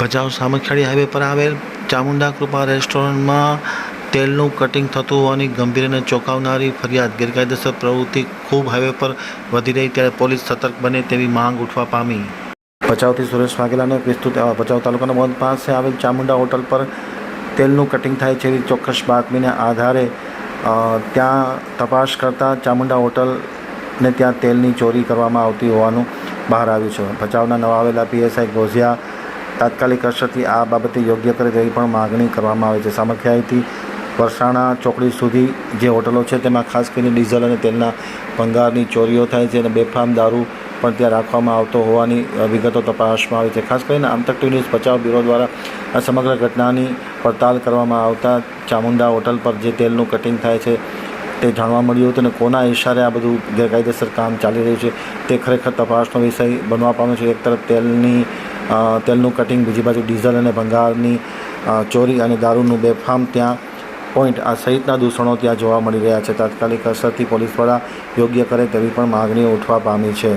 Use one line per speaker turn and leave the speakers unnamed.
Bhachau Samakhiyali highway પર આવેલ ચામુંડા કૃપા રેસ્ટોરન્ટમાં તેલનું કટિંગ થતું હોવાની ગંભીર અને ચોંકાવનારી ફરિયાદ ગેરકાયદેસર પ્રવૃત્તિ ખૂબ હાઈવે પર વધી રહી ત્યારે પોલીસ સતર્ક બને તેવી માંગ ઉઠવા પામી ભચાઉથી સુરેશ વાઘેલાને વિસ્તૃત. ભચાઉ તાલુકાના મોંધ પાસે આવેલ ચામુંડા હોટલ પર તેલનું કટિંગ થાય છે એવી ચોક્કસ બાતમીને આધારે ત્યાં તપાસ કરતાં ચામુંડા હોટલને ત્યાં તેલની ચોરી કરવામાં આવતી હોવાનું બહાર આવ્યું છે ભચાઉના નવા આવેલા પીએસઆઈ ગોઝિયા તાત્કાલિક અસરથી આ બાબતે યોગ્ય કરે તેવી પણ માગણી કરવામાં આવે છે. સામખિયાળીથી વરસાણા ચોકડી સુધી જે હોટલો છે, તેમાં ખાસ કરીને ડીઝલ અને તેલના ભંગારની ચોરીઓ થાય છે અને બેફામ દારૂ પણ ત્યાં રાખવામાં આવતો હોવાની વિગતો તપાસમાં આવી છે. ખાસ કરીને આમતક ન્યૂઝ બચાવ બ્યુરો દ્વારા આ સમગ્ર ઘટનાની પડતાલ કરવામાં આવતા ચામુંડા હોટલ પર જે તેલનું કટિંગ થાય છે, તે જાણવા મળ્યું હતું અને કોના ઇશારે આ બધું ગેરકાયદેસર કામ ચાલી રહ્યું છે, તે ખરેખર તપાસનો વિષય બનવા પામ્યો છે. એક તરફ તેલની તેલનું કટિંગ, બીજી બાજુ ડીઝલ અને ભંગારની ચોરી અને દારૂનું બેફામ ત્યાં પોઈન્ટ આ સહિતના દૂષણો ત્યાં જોવા મળી રહ્યા છે. તાત્કાલિક અસરથી પોલીસ દ્વારા યોગ્ય કરે તેવી પણ માગણીઓ ઉઠવા પામી છે.